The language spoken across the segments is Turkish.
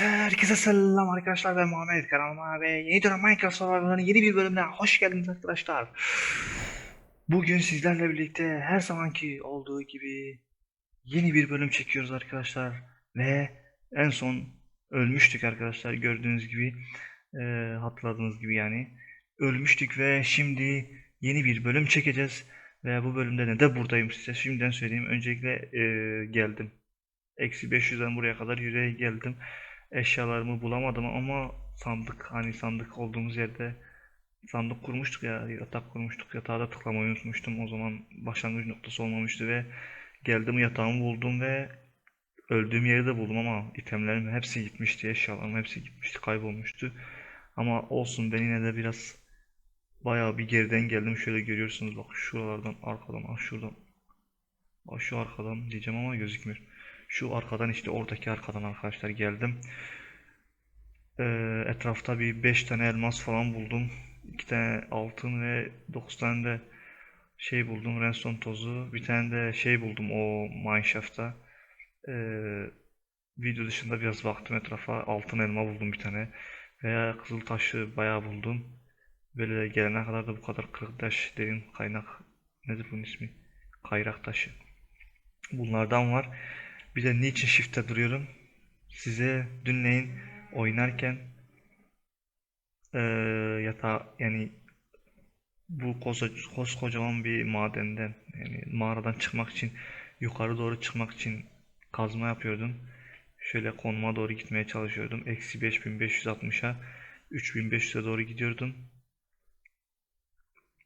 Herkese selam arkadaşlar ben Muhammed kanalıma ve yeni dönem Minecraft Survival'ın yeni bir bölümüne hoş geldiniz arkadaşlar. Bugün sizlerle birlikte her zamanki olduğu gibi yeni bir bölüm çekiyoruz arkadaşlar. Ve en son ölmüştük arkadaşlar gördüğünüz gibi eee, hatırladığınız gibi yani. Ölmüştük ve şimdi yeni bir bölüm çekeceğiz. Ve bu bölümde ne de buradayım size şimdiden söyleyeyim. Öncelikle eee, geldim. Eksi 500'den buraya kadar yürüyerek geldim eşyalarımı bulamadım ama sandık hani sandık olduğumuz yerde sandık kurmuştuk ya yatak kurmuştuk yatağa da tıklamayı unutmuştum. O zaman başlangıç noktası olmamıştı ve geldim yatağımı buldum ve öldüğüm yeri de buldum ama itemlerim hepsi gitmişti eşyalarım hepsi gitmişti kaybolmuştu. Ama olsun ben yine de biraz bayağı bir geriden geldim. Şöyle görüyorsunuz bak şuralardan arkadan ah şuradan ah şu arkadan diyeceğim ama gözükmüyor şu arkadan işte oradaki arkadan arkadaşlar geldim. Ee, etrafta bir 5 tane elmas falan buldum. 2 tane altın ve 9 tane de şey buldum. Redstone tozu. Bir tane de şey buldum o mineshaft'ta. Ee, video dışında biraz baktım etrafa. Altın elma buldum bir tane. Veya kızıl taşı bayağı buldum. Böyle gelene kadar da bu kadar kırık derin kaynak nedir bunun ismi? Kayrak taşı. Bunlardan var. Bir de niçin shift'te duruyorum? Size dünleyin oynarken eee yatağa yani bu koca, koskocaman bir madenden yani mağaradan çıkmak için yukarı doğru çıkmak için kazma yapıyordum. Şöyle konuma doğru gitmeye çalışıyordum. Eksi 5560'a 3500'e doğru gidiyordum.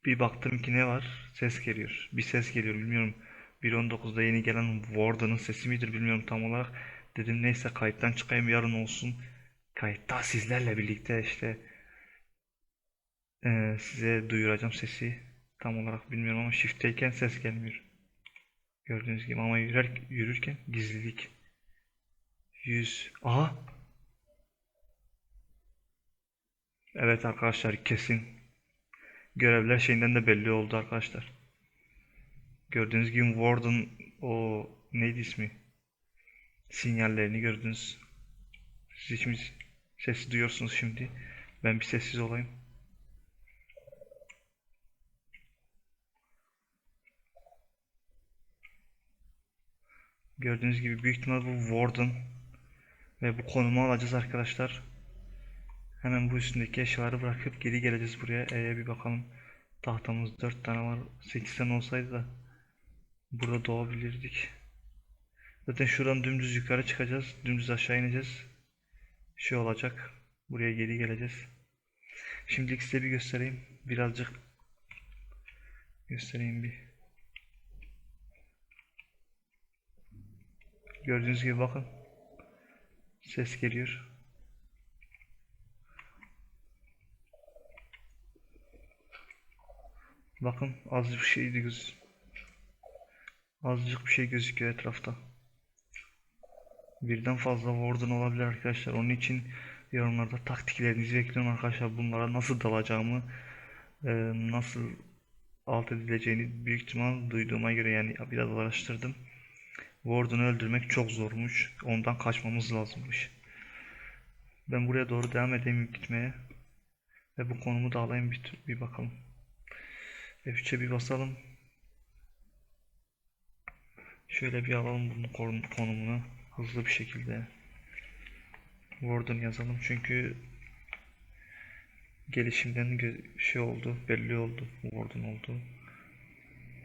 Bir baktım ki ne var? Ses geliyor. Bir ses geliyor bilmiyorum. 1.19'da yeni gelen Warden'ın sesi midir bilmiyorum tam olarak. Dedim neyse kayıttan çıkayım yarın olsun. Kayıtta sizlerle birlikte işte eee, size duyuracağım sesi. Tam olarak bilmiyorum ama shift'teyken ses gelmiyor. Gördüğünüz gibi ama yürür, yürürken gizlilik. 100. Aha. Evet arkadaşlar kesin. Görevler şeyinden de belli oldu arkadaşlar. Gördüğünüz gibi Warden o neydi ismi? Sinyallerini gördünüz. Siz şimdi sesi duyuyorsunuz şimdi. Ben bir sessiz olayım. Gördüğünüz gibi büyük ihtimal bu Warden ve bu konumu alacağız arkadaşlar. Hemen bu üstündeki eşyaları bırakıp geri geleceğiz buraya. E'ye bir bakalım. Tahtamız 4 tane var. 8 tane olsaydı da Burada doğabilirdik. Zaten şuradan dümdüz yukarı çıkacağız. Dümdüz aşağı ineceğiz. Şey olacak. Buraya geri geleceğiz. Şimdilik size bir göstereyim. Birazcık göstereyim bir. Gördüğünüz gibi bakın. Ses geliyor. Bakın az bir şeydi göz. Azıcık bir şey gözüküyor etrafta. Birden fazla warden olabilir arkadaşlar. Onun için yorumlarda taktiklerinizi bekliyorum arkadaşlar. Bunlara nasıl dalacağımı, e, nasıl alt edileceğini büyük ihtimal duyduğuma göre yani biraz araştırdım. Warden'ı öldürmek çok zormuş. Ondan kaçmamız lazımmış. Ben buraya doğru devam edeyim gitmeye. Ve bu konumu da alayım bir, bir bakalım. F3'e bir basalım. Şöyle bir alalım bunun kon- konumunu hızlı bir şekilde. Warden yazalım çünkü gelişimden şey oldu, belli oldu. Warden oldu.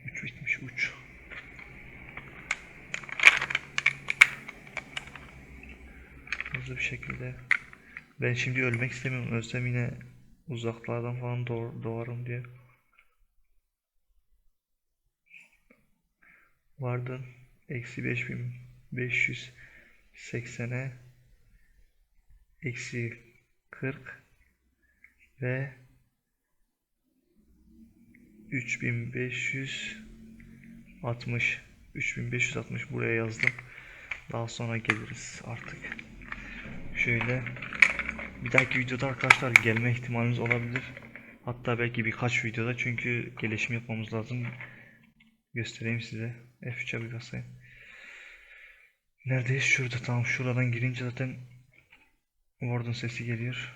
Uç bitmiş uç. Hızlı bir şekilde. Ben şimdi ölmek istemiyorum. Ölsem yine uzaklardan falan doğ- doğarım diye. Vardın eksi 5580'e eksi 40 ve 3560 3560 buraya yazdım. Daha sonra geliriz artık. Şöyle bir dahaki videoda arkadaşlar gelme ihtimalimiz olabilir. Hatta belki birkaç videoda çünkü gelişim yapmamız lazım. Göstereyim size. F3'e bir basayım. Neredeyiz? Şurada. Tamam şuradan girince zaten Warden sesi geliyor.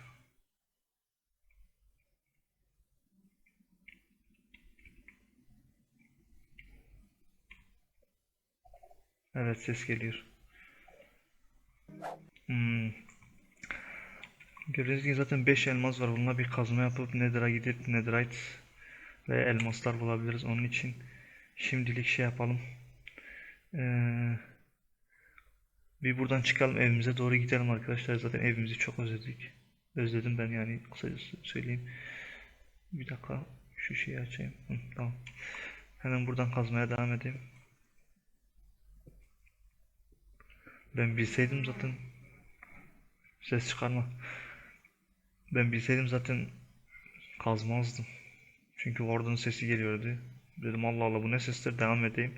Evet ses geliyor. Hmm. Gördüğünüz gibi zaten 5 elmas var. Bununla bir kazma yapıp Nether'a gidip Netherite ve elmaslar bulabiliriz. Onun için şimdilik şey yapalım. Ee, bir buradan çıkalım evimize doğru gidelim arkadaşlar. Zaten evimizi çok özledik. Özledim ben yani kısacası söyleyeyim. Bir dakika şu şeyi açayım. Hı, tamam. Hemen buradan kazmaya devam edeyim. Ben bilseydim zaten ses çıkarma. Ben bilseydim zaten kazmazdım. Çünkü Warden'ın sesi geliyordu. Dedim Allah Allah bu ne sestir devam edeyim.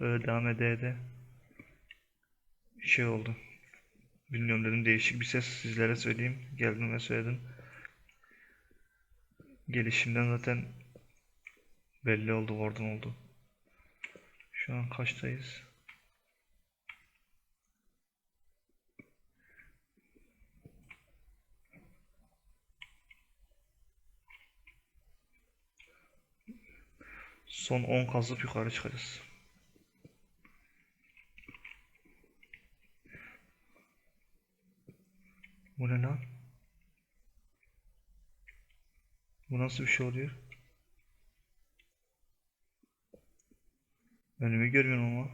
Öyle devam ede ede şey oldu. Bilmiyorum dedim değişik bir ses sizlere söyleyeyim. Geldim ve söyledim. Gelişimden zaten belli oldu Warden oldu. Şu an kaçtayız? Son 10 kazıp yukarı çıkacağız. Bu ne lan? Bu nasıl bir şey oluyor? Önümü görmüyorum ama.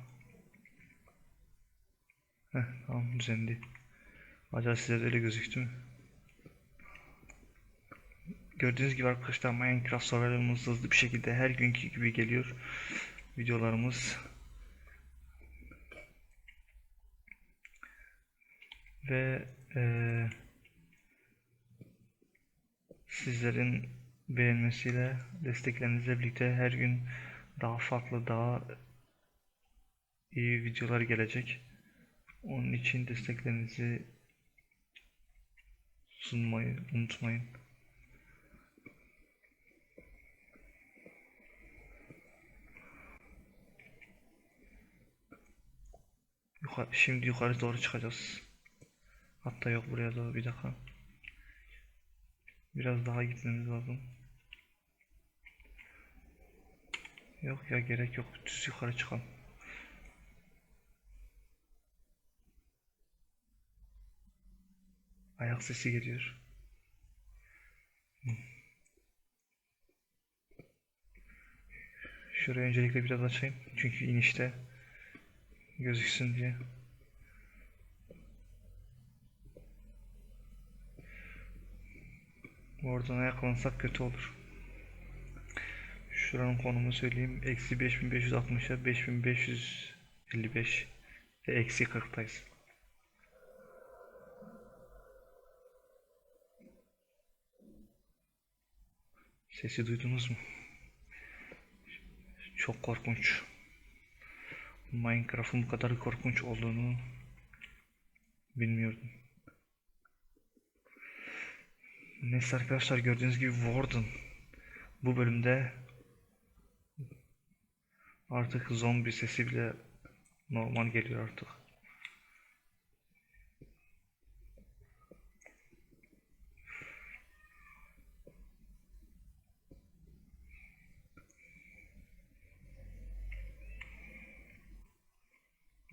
Heh, tamam düzendi. Acaba size öyle gözüktü mü? Gördüğünüz gibi arkadaşlar Minecraft survival'ımız hızlı bir şekilde her günkü gibi geliyor. Videolarımız. Ve eee, sizlerin beğenmesiyle, desteklerinizle birlikte her gün daha farklı, daha iyi videolar gelecek. Onun için desteklerinizi sunmayı unutmayın. Yukarı, şimdi yukarı doğru çıkacağız. Hatta yok buraya doğru bir dakika. Biraz daha gitmemiz lazım. Yok ya gerek yok. Düz yukarı çıkalım. Ayak sesi geliyor. Şurayı öncelikle biraz açayım. Çünkü inişte gözüksün diye. Oradan ayaklansak kötü olur. Şuranın konumu söyleyeyim. Eksi 5560'a 5555 ve eksi 40'tayız. Sesi duydunuz mu? Çok korkunç. Minecraft'ın bu kadar korkunç olduğunu bilmiyordum. Neyse arkadaşlar gördüğünüz gibi Warden bu bölümde artık zombi sesi bile normal geliyor artık.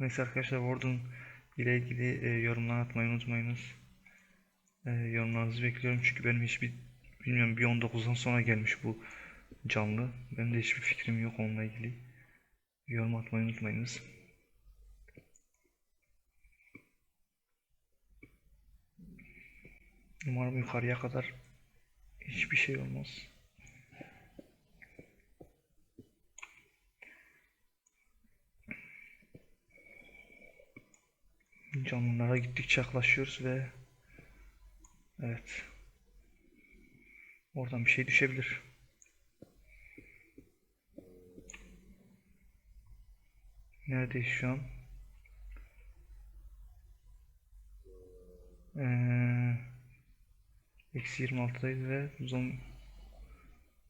Neyse arkadaşlar Warden ile ilgili e, yorumlar atmayı unutmayınız. E, yorumlarınızı bekliyorum çünkü benim hiçbir bilmiyorum bir 19'dan sonra gelmiş bu canlı. Benim de hiçbir fikrim yok onunla ilgili. Yorum atmayı unutmayınız. Umarım yukarıya kadar hiçbir şey olmaz. Canlılara gittikçe yaklaşıyoruz ve evet oradan bir şey düşebilir. Neredeyiz şu an? Ee, Eksi 26'dayız ve zombi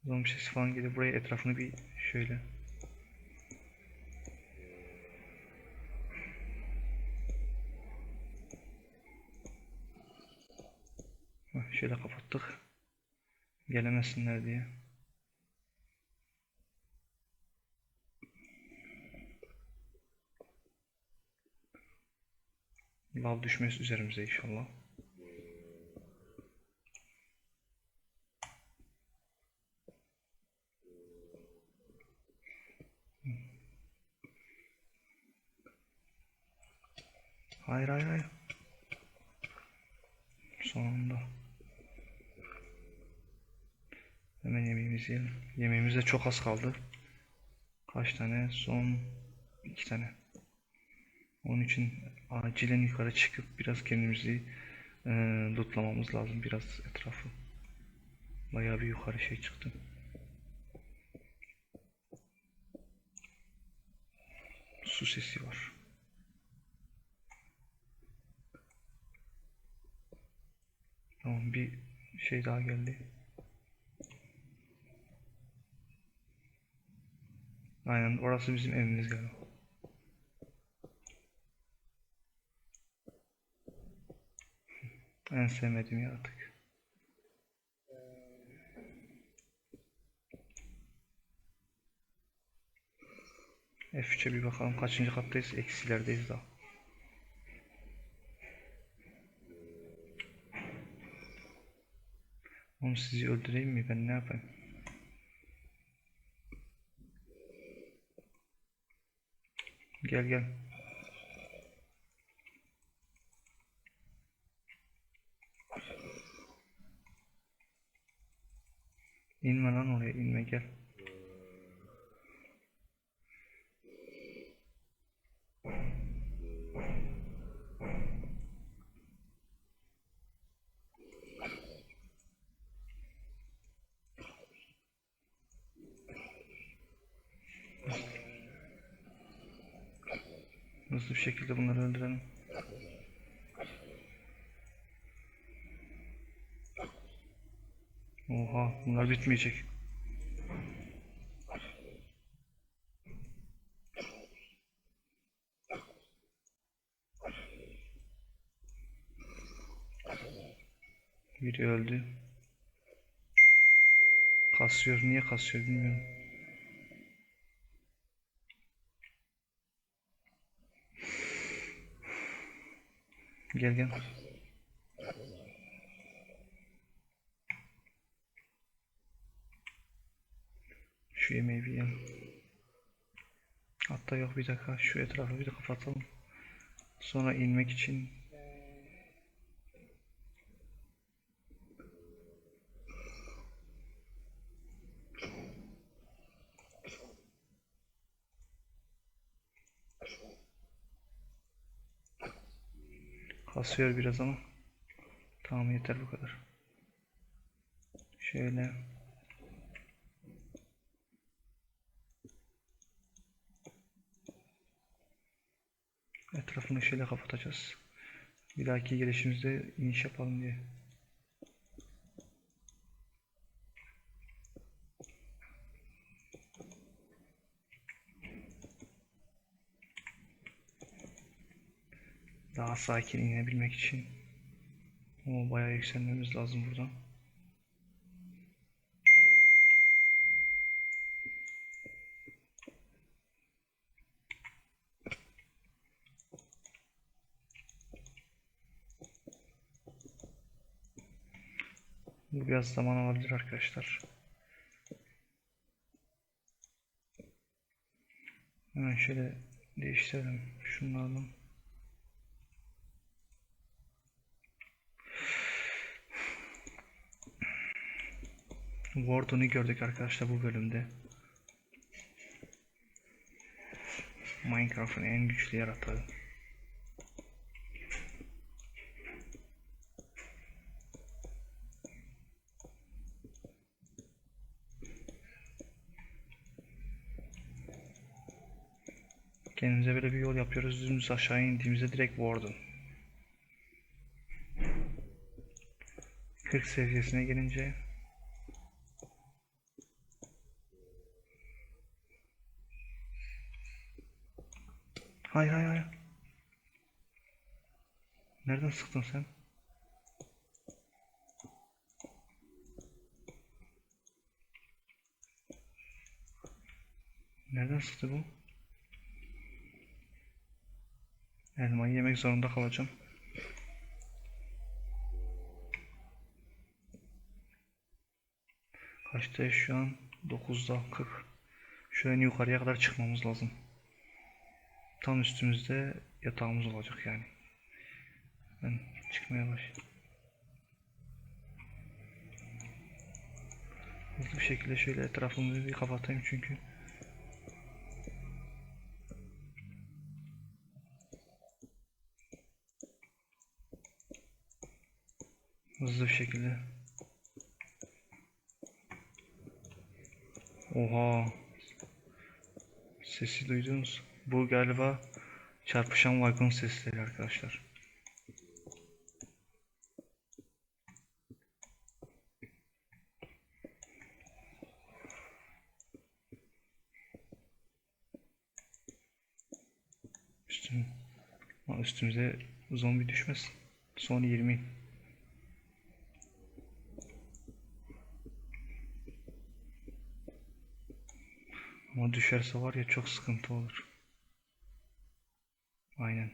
zombi sesi falan geliyor. Buraya etrafını bir şöyle şöyle kapattık. Gelemesinler diye. Lav düşmesi üzerimize inşallah. Hayır hayır hayır. Sonunda. Hemen yemeğimizi yiyelim. Yemeğimiz de çok az kaldı. Kaç tane? Son iki tane. Onun için acilen yukarı çıkıp biraz kendimizi e, lootlamamız lazım. Biraz etrafı. Bayağı bir yukarı şey çıktı. Su sesi var. Tamam bir şey daha geldi. Aynen orası bizim evimiz galiba. En sevmediğim yaratık. F3'e bir bakalım kaçıncı kattayız? Eksilerdeyiz daha. Oğlum sizi öldüreyim mi? Ben ne yapayım? Gel gel. İnme lan oraya inme gel. Hızlı bir şekilde bunları öldürelim. Bitmeyecek. Biri öldü. Kasıyor. Niye kasıyor bilmiyorum. Gel gel. Şu yemeği bir yiyelim. Hatta yok bir dakika şu etrafı bir de kapatalım. Sonra inmek için kasıyor biraz ama tamam yeter bu kadar. Şöyle Etrafını şöyle kapatacağız. Bir dahaki gelişimizde iniş yapalım diye. Daha sakin inebilmek için. O bayağı yükselmemiz lazım buradan. Bu biraz zaman alabilir arkadaşlar. Hemen şöyle değiştirelim şunlardan. Warden'ı gördük arkadaşlar bu bölümde. Minecraft'ın en güçlü yaratığı. Kendimize böyle bir yol yapıyoruz. Düzümüz aşağı indiğimizde direkt Warden. 40 seviyesine gelince Hay hay hay. Nereden sıktın sen? Nereden sıktı bu? Yemek zorunda kalacağım. Kaçta şu an? 9'da 40. Şöyle yukarıya kadar çıkmamız lazım. Tam üstümüzde yatağımız olacak yani. Ben çıkmaya baş. Hızlı bir şekilde şöyle etrafımızı bir kapatayım çünkü. Hızlı bir şekilde. Oha. Sesi duydunuz. Bu galiba çarpışan vagon sesleri arkadaşlar. Üstüm, üstümüze zombi düşmesin. Son 20. Ama düşerse var ya çok sıkıntı olur. Aynen.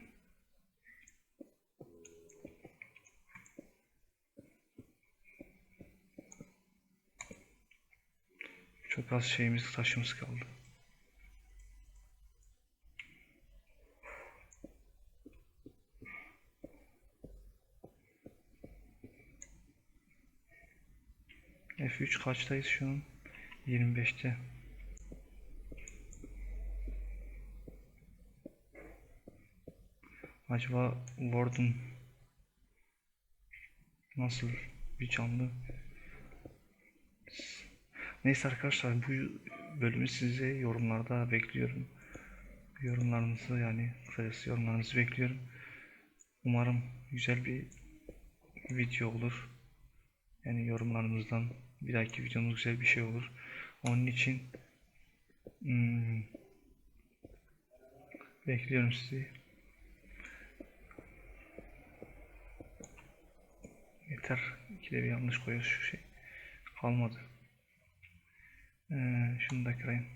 Çok az şeyimiz taşımız kaldı. F3 kaçtayız şu an? 25'te. Acaba Warden nasıl bir canlı? Neyse arkadaşlar bu bölümü size yorumlarda bekliyorum. Yorumlarınızı yani kısacası yorumlarınızı bekliyorum. Umarım güzel bir video olur. Yani yorumlarınızdan bir dahaki videomuz güzel bir şey olur. Onun için hmm, bekliyorum sizi. Yeter. İkide bir yanlış koyuyoruz şu şey. Kalmadı. Ee, şunu da kırayım.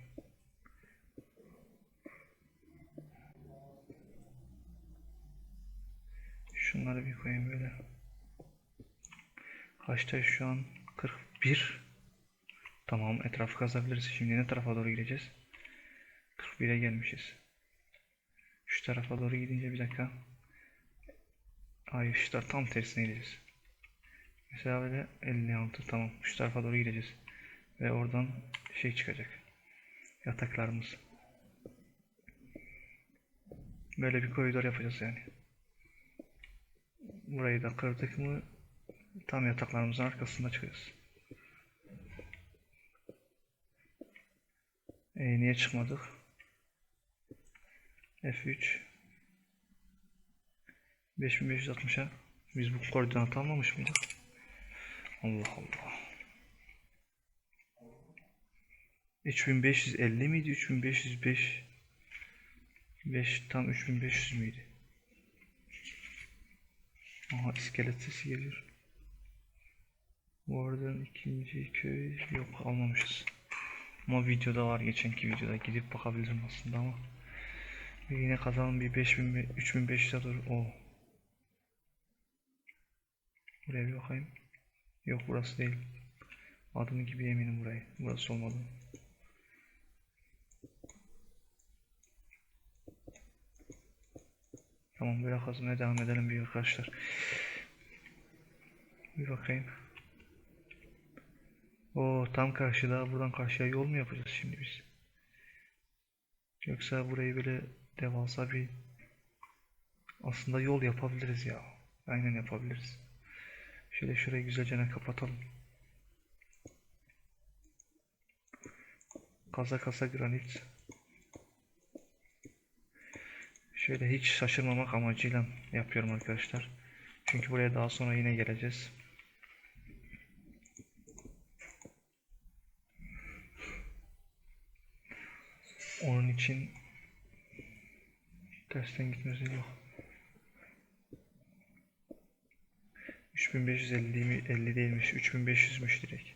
Şunları bir koyayım böyle. Kaçta şu an? 41. Tamam etrafı kazabiliriz. Şimdi ne tarafa doğru gideceğiz? 41'e gelmişiz. Şu tarafa doğru gidince bir dakika. Hayır şu tam tersine gideceğiz. Mesela böyle 56 tamam. Şu tarafa doğru gideceğiz. Ve oradan şey çıkacak. Yataklarımız. Böyle bir koridor yapacağız yani. Burayı da kırdık mı tam yataklarımızın arkasında çıkıyoruz. E, niye çıkmadık? F3 5560'a biz bu koordinatı almamış mıydık? Allah Allah. 3550 miydi? 3505 5 tam 3500 müydü? Aha iskelet sesi geliyor. Bu arada ikinci köy yok almamışız. Ama videoda var geçenki videoda gidip bakabilirim aslında ama yine kazanım bir 5000 3500'e doğru. O. Buraya bir bakayım. Yok burası değil. Adım gibi eminim burayı. Burası olmadı. Tamam böyle kazmaya devam edelim bir arkadaşlar. Bir bakayım. O tam karşıda buradan karşıya yol mu yapacağız şimdi biz? Yoksa burayı böyle devasa bir aslında yol yapabiliriz ya. Aynen yapabiliriz. Şöyle şurayı güzelce kapatalım. Kaza kasa granit. Şöyle hiç şaşırmamak amacıyla yapıyorum arkadaşlar. Çünkü buraya daha sonra yine geleceğiz. Onun için tersten gitmesi yok. 3550 mi 50 değilmiş 3500'müş direkt.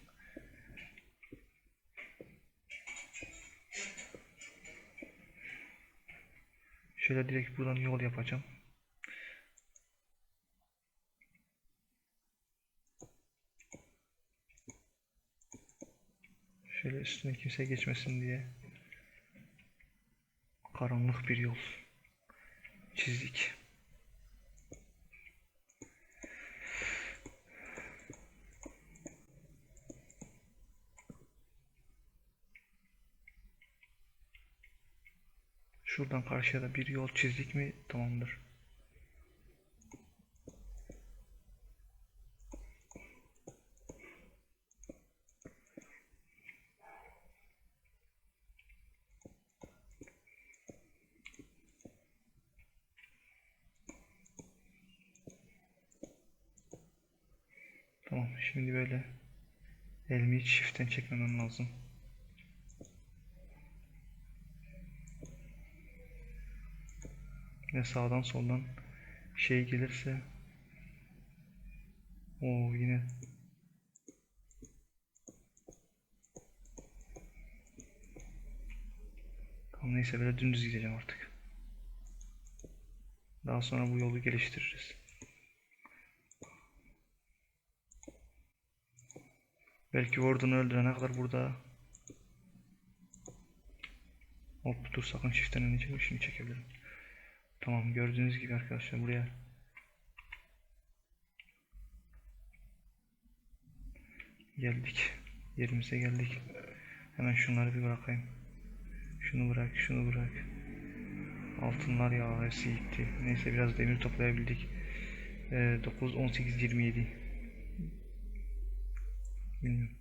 Şöyle direkt buradan yol yapacağım. Şöyle üstüne kimse geçmesin diye karanlık bir yol çizdik. Şuradan karşıya da bir yol çizdik mi tamamdır. Tamam şimdi böyle elimi çiftten çekmemem lazım. Ve sağdan soldan şey gelirse o yine Tamam neyse böyle dümdüz gideceğim artık. Daha sonra bu yolu geliştiririz. Belki Warden'ı öldürene kadar burada Hop dur sakın çiftten önce şimdi çekebilirim. Tamam gördüğünüz gibi arkadaşlar buraya geldik. Yerimize geldik. Hemen şunları bir bırakayım. Şunu bırak, şunu bırak. Altınlar ya hepsi gitti. Neyse biraz demir toplayabildik. Ee, 9, 18, 27. Bilmiyorum.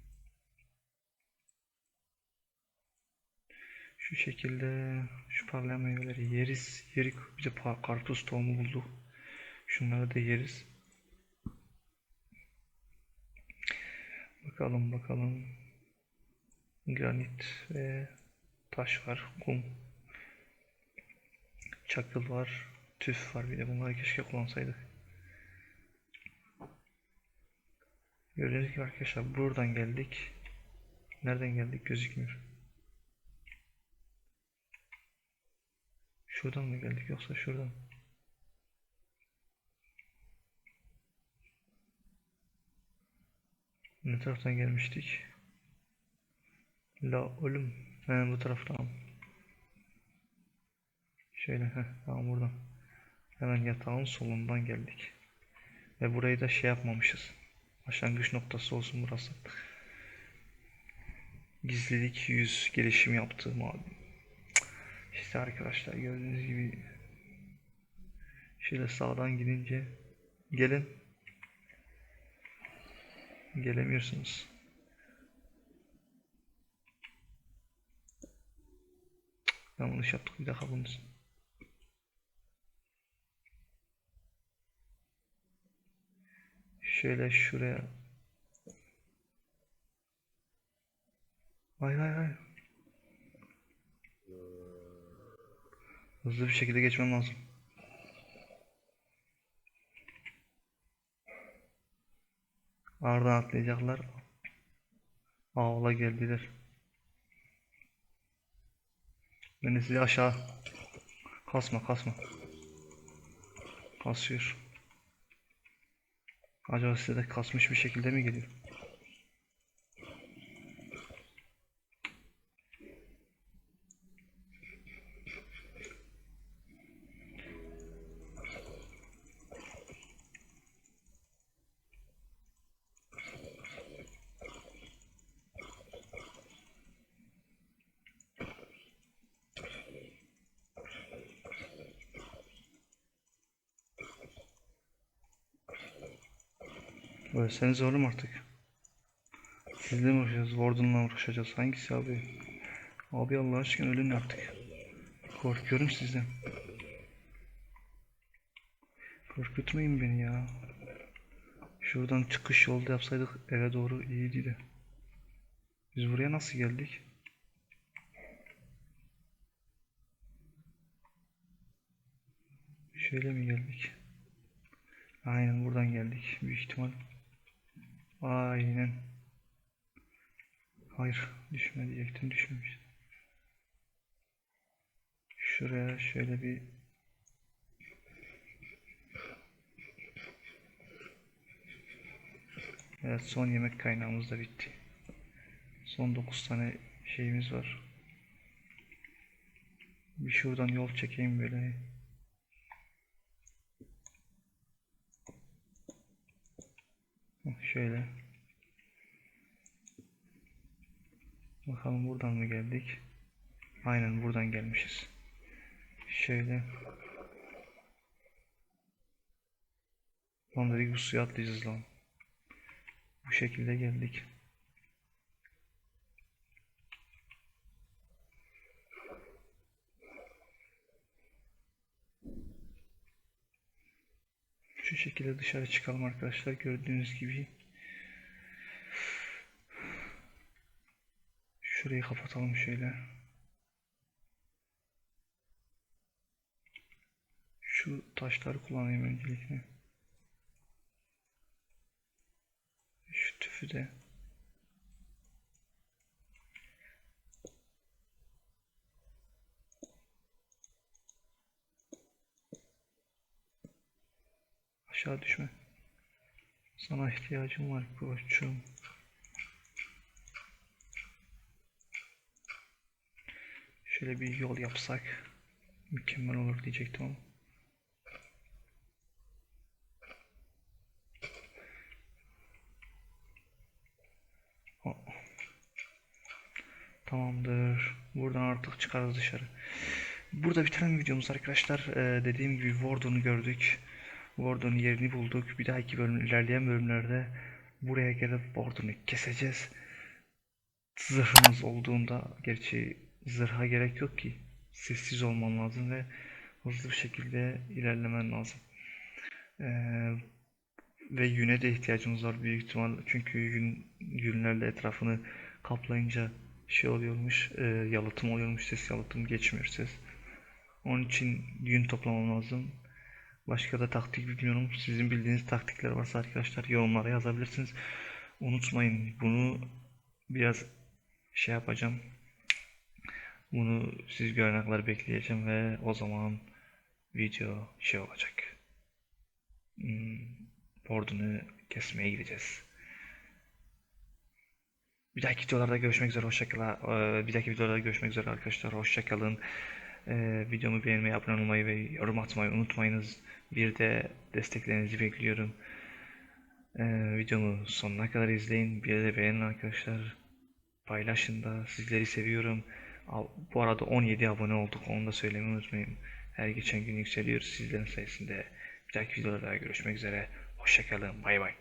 Şu şekilde şu parlayan meyveleri yeriz. Yerik bir de karpuz tohumu bulduk. Şunları da yeriz. Bakalım bakalım. Granit ve taş var. Kum. Çakıl var. Tüf var bir de bunları keşke kullansaydık. Gördüğünüz gibi arkadaşlar buradan geldik. Nereden geldik gözükmüyor. Şuradan mı geldik yoksa şuradan? Ne taraftan gelmiştik? La ölüm. He bu taraftan. Şöyle heh, tamam buradan. Hemen yatağın solundan geldik. Ve burayı da şey yapmamışız. Başlangıç noktası olsun burası. Gizlilik 100 gelişim yaptığım abi. İşte arkadaşlar gördüğünüz gibi şöyle sağdan gidince gelin gelemiyorsunuz. Yanlış yaptık bir daha bunu. Şöyle şuraya. Hay hay hay. Hızlı bir şekilde geçmem lazım. Ardından atlayacaklar. Ağla geldiler. Ben de sizi aşağı kasma kasma. Kasıyor. Acaba size de kasmış bir şekilde mi geliyor? Ölseniz oğlum artık. Sizle mi uğraşacağız? Warden'la uğraşacağız. Hangisi abi? Abi Allah aşkına ölün artık. Korkuyorum sizden. Korkutmayın beni ya. Şuradan çıkış yolda yapsaydık eve doğru iyiydi de. Biz buraya nasıl geldik? Şöyle mi geldik? Aynen buradan geldik büyük ihtimal. Aynen. Hayır düşme diyecektim düşmemiş. Şuraya şöyle bir Evet son yemek kaynağımız da bitti. Son 9 tane şeyimiz var. Bir şuradan yol çekeyim böyle. Şöyle. Bakalım buradan mı geldik? Aynen buradan gelmişiz. Şöyle. Lan dedik bu suya atlayacağız lan. Bu şekilde geldik. Şu şekilde dışarı çıkalım arkadaşlar gördüğünüz gibi. Şurayı kapatalım şöyle. Şu taşları kullanayım öncelikle. Şu tüfü de. Aşağı düşme. Sana ihtiyacım var koçum. Şöyle bir yol yapsak mükemmel olur diyecektim ama. Tamamdır. Buradan artık çıkarız dışarı. Burada bitiren videomuz arkadaşlar. Ee, dediğim gibi Warden'ı gördük. Warden'ın yerini bulduk. Bir dahaki bölüm, ilerleyen bölümlerde buraya gelip Warden'ı keseceğiz. Zırhımız olduğunda, gerçi zırha gerek yok ki. Sessiz olman lazım ve hızlı bir şekilde ilerlemen lazım. Ee, ve yüne de ihtiyacımız var büyük ihtimal. Çünkü yün, yünlerle etrafını kaplayınca şey oluyormuş, e, yalıtım oluyormuş, ses yalıtım geçmiyor ses. Onun için yün toplamam lazım. Başka da taktik bilmiyorum. Sizin bildiğiniz taktikler varsa arkadaşlar yorumlara yazabilirsiniz. Unutmayın bunu biraz şey yapacağım. Bunu siz görene kadar bekleyeceğim ve o zaman video şey olacak. Hmm, Bordunu kesmeye gideceğiz. Bir dahaki videolarda görüşmek üzere. Hoşçakalın. Bir dahaki videolarda görüşmek üzere arkadaşlar. Hoşçakalın. Ee, videomu beğenmeyi, abone olmayı ve yorum atmayı unutmayınız. Bir de desteklerinizi bekliyorum. Ee, videomu sonuna kadar izleyin. Bir de beğenin arkadaşlar. Paylaşın da. Sizleri seviyorum. Bu arada 17 abone olduk. Onu da söylemeyi unutmayın. Her geçen gün yükseliyoruz sizlerin sayesinde. Bir dahaki videolarda görüşmek üzere. Hoşçakalın. Bay bay.